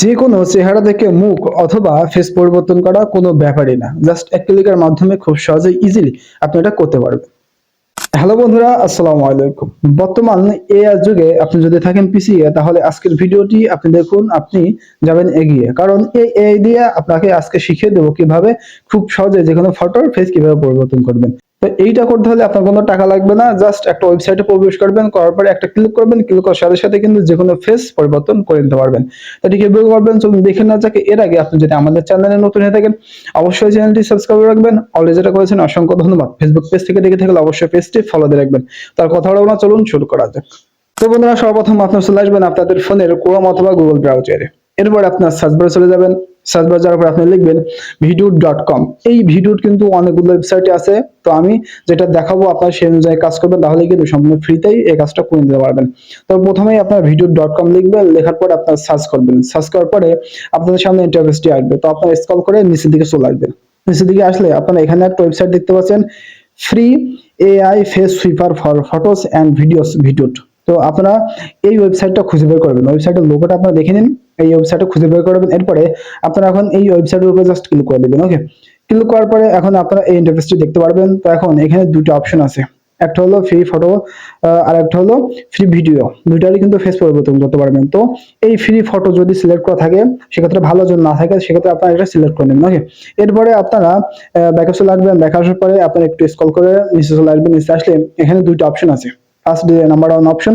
যে কোনো চেহারা থেকে মুখ অথবা ফেস পরিবর্তন করা কোনো ব্যাপারই না। জাস্ট এক ক্লিকের মাধ্যমে খুব সহজে ইজিলি আপনি এটা করতে পারবেন। হ্যালো বন্ধুরা, আসসালামু আলাইকুম। বর্তমান এআই যুগে আপনি যদি থাকেন পিছিয়ে তাহলে আজকের ভিডিওটি আপনি দেখুন, আপনি যাবেন এগিয়ে। কারণ এই এআই দিয়ে আপনাকে আজকে শিখিয়ে দেবো কীভাবে খুব সহজে যে কোনো ফটোর ফেস কীভাবে পরিবর্তন করবেন। তো এইটা করতে হলে আপনার কোনো টাকা লাগবে না জাস্ট একটা ওয়েবসাইটে প্রবেশ করবেন, করার পরে একটা ক্লিক করবেন ক্লিক করার সাথে সাথে কিন্তু যে কোনো ফেস পরিবর্তন করে নিতে পারবেন। তো ঠিক কীভাবে করবেন, চলুন দেখে না যাকে, এর আগে আপনি যদি আমাদের চ্যানেলে নতুন হয়ে থাকেন, অবশ্যই চ্যানেলটি সাবস্ক্রাইব রাখবেন। অলরেডি যেটা করেছেন, অসংখ্য ধন্যবাদ। ফেসবুক পেজ থেকে দেখে থাকলে অবশ্যই পেজটি ফলো দিয়ে রাখবেন। তার কথা বলব না, চলুন শুরু করা যাক। তো বন্ধুরা, সর্বপ্রথম আপনার চলে আসবেন আপনাদের ফোনের ক্রোম অথবা গুগল ব্রাউজারে এরপর আপনার সার্চ বারে চলে যাবেন। সার্চ বার যাওয়ার পর আপনি লিখবেন ভিডিও ডট কম। এই ভিডিওর কিন্তু অনেকগুলো ওয়েবসাইটে আছে। তো আমি যেটা দেখাবো, আপনার সেই অনুযায়ী কাজ করবেন, তাহলে কিন্তু সম্পূর্ণ ফ্রিতেই এই কাজটা করে নিতে পারবেন। তো প্রথমেই আপনার ভিডিও ডট কম লিখবেন, লেখার পর আপনার সার্চ করবেন। সার্চ করার পরে আপনাদের সামনে ইন্টারফেসটি আসবে। তো আপনার স্ক্রল করে নিচের দিকে চলে আসবেন। নিচের দিকে আসলে আপনারা এখানে একটা ওয়েবসাইট দেখতে পাচ্ছেন free AI face swapper for photos and videos ভিডিওট তো আপনারা এই ওয়েবসাইটটা খুঁজে বের করবেন। ওয়েবসাইটের লোগোটা আপনারা দেখে নিন, এই ওয়েবসাইটটা খুঁজে বের করবেন এরপরে আপনারা এখন এই ওয়েবসাইটের উপরে জাস্ট ক্লিক করে দেবেন ওকে ক্লিক করার পরে এখন আপনারা এই ইন্টারফেসটি দেখতে পারবেন। তো এখন এখানে দুটো অপশন আছে। একটা হলো ফ্রি ফটো আর একটা হলো ফ্রি ভিডিও দুইটারই কিন্তু ফেস পরিবর্তন করতে পারবেন। তো এই ফ্রি ফটো যদি সিলেক্ট করা থাকে, সেক্ষেত্রে ভালো যদি না থাকে, সেক্ষেত্রে আপনারা এটা সিলেক্ট করে নেবেন ওকে এরপরে আপনারা ব্যাকে চলে আসবেন। ব্যাকে আসার পরে আপনারা একটু স্ক্রল করে নিচে চলে আসবেন। নিচে আসলে এখানে দুইটা অপশন আছে। ফার্স্ট নাম্বার ওয়ান অপশন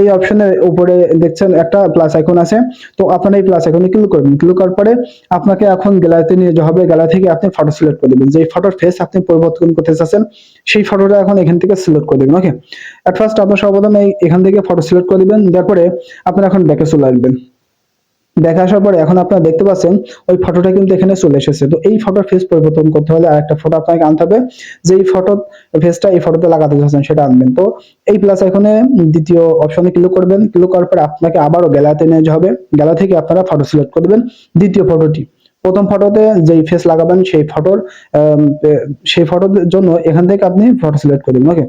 এই অপশনের উপরে দেখছেন একটা প্লাস আইকন আছে। তো আপনারা এই প্লাস আইকনে ক্লিক করবেন। ক্লিক করার পরে আপনাকে এখন গ্যালারিতে নিয়ে যাওয়া হবে। গ্যালারি থেকে আপনি ফটো সিলেক্ট করে দেবেন। যে ফটোর ফেস আপনি পরিবর্তন করতে চাচ্ছেন, সেই ফটোটা এখন এখান থেকে সিলেক্ট করে দেবেন। ওকে অ্যাট ফার্স্ট আপনার সর্বপ্রথম এই এখান থেকে ফটো সিলেক্ট করে দিবেন। তারপরে আপনারা এখন ব্যাকে চলে আসবেন। দেখা আসার পরে এখন আপনারা দেখতে পাচ্ছেন, ওই ফটোটা কিন্তু এখানে চলে এসেছে। তো এই ফটোর ফেস পরিবর্তন করতে হলে আরেকটা ফটো আপনাকে আনতে হবে। যে এই ফটো ফেসটা এই ফটোতে লাগাতে চাচ্ছেন সেটা আনবেন। তো এই প্লাস এখানে দ্বিতীয় অপশনে ক্লিক করবেন। ক্লিক করার পরে আপনাকে আবারও গ্যালারিতে নিয়ে হবে। গ্যালারি থেকে আপনারা ফটো সিলেক্ট করবেন দ্বিতীয় ফটোটি প্রথম ফটোতে যেই ফেস লাগাবেন সেই ফটোর সেই ফটোর জন্য এখান থেকে আপনি ফটো সিলেক্ট করে দিন ওকে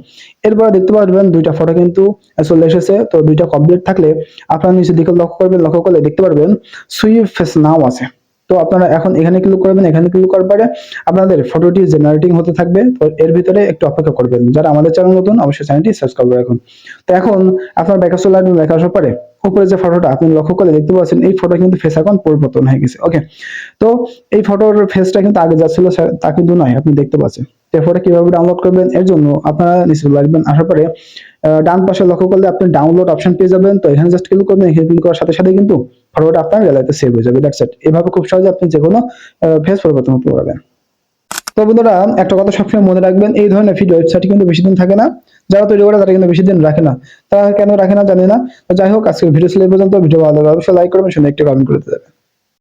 এরপরে দেখতে পারবেন দুইটা ফটো কিন্তু চলে এসেছে, তো দুইটা কমপ্লিট থাকলে আপনারা নিচে দিকে লক্ষ্য করবেন, লক্ষ্য করলে দেখতে পারবেন সুইপ ফেস নাও আছে। তো আপনারা এখন এখানে ক্লিক করবেন, এখানে ক্লিক করার পরে আপনাদের ফটোটি জেনারেটিং হতে থাকবে, তো এর ভিতরে একটু অপেক্ষা করবেন। যারা আমাদের চ্যানেল নতুন, অবশ্যই চ্যানেলটি সাবস্ক্রাইব করে রাখুন। তো এখন আপনার ব্যাকে চলে আসবেন ব্যাকে আসার পরে উপরে যে ফটোটা আপনি লক্ষ্য করে দেখতে পাচ্ছেন, এই ফটো কিন্তু ফেস এখন পরিবর্তন হয়ে গেছে ওকে তো এই ফটোর ফেসটা কিন্তু আগে যা ছিল তা কিন্তু নয়, আপনি দেখতে পাচ্ছেন। এরপরে কীভাবে ডাউনলোড করবেন, এর জন্য আপনারা নিচে চলে আসবেন আসার পরে ডান পাশে লক্ষ্য করলে আপনি ডাউনলোড অপশন পেয়ে যাবেন। তো এখানে জাস্ট ক্লিক করবেন এখানে ক্লিক করার সাথে সাথে কিন্তু ফটোটা আপনার গ্যালারিতে সেভ হয়ে যাবে দ্যাটস ইট এভাবে খুব সহজে আপনি যে কোনো ফেস পরিবর্তন করতে পারবেন। বন্ধুরা, একটা কথা সবসময় মনে রাখবেন, এই ধরনের ভিডিও ওয়েবসাইট কিন্তু বেশি দিন থাকে না। যারা তৈরি করে, তারা কিন্তু বেশি দিন রাখে না। তারা কেন রাখে না জানি না। যাই হোক, আজকের ভিডিও ছিল পর্যন্ত। ভিডিও ভালো লাগলে অবশ্যই লাইক করবেন, শুনে একটু কমেন্ট করে দেবেন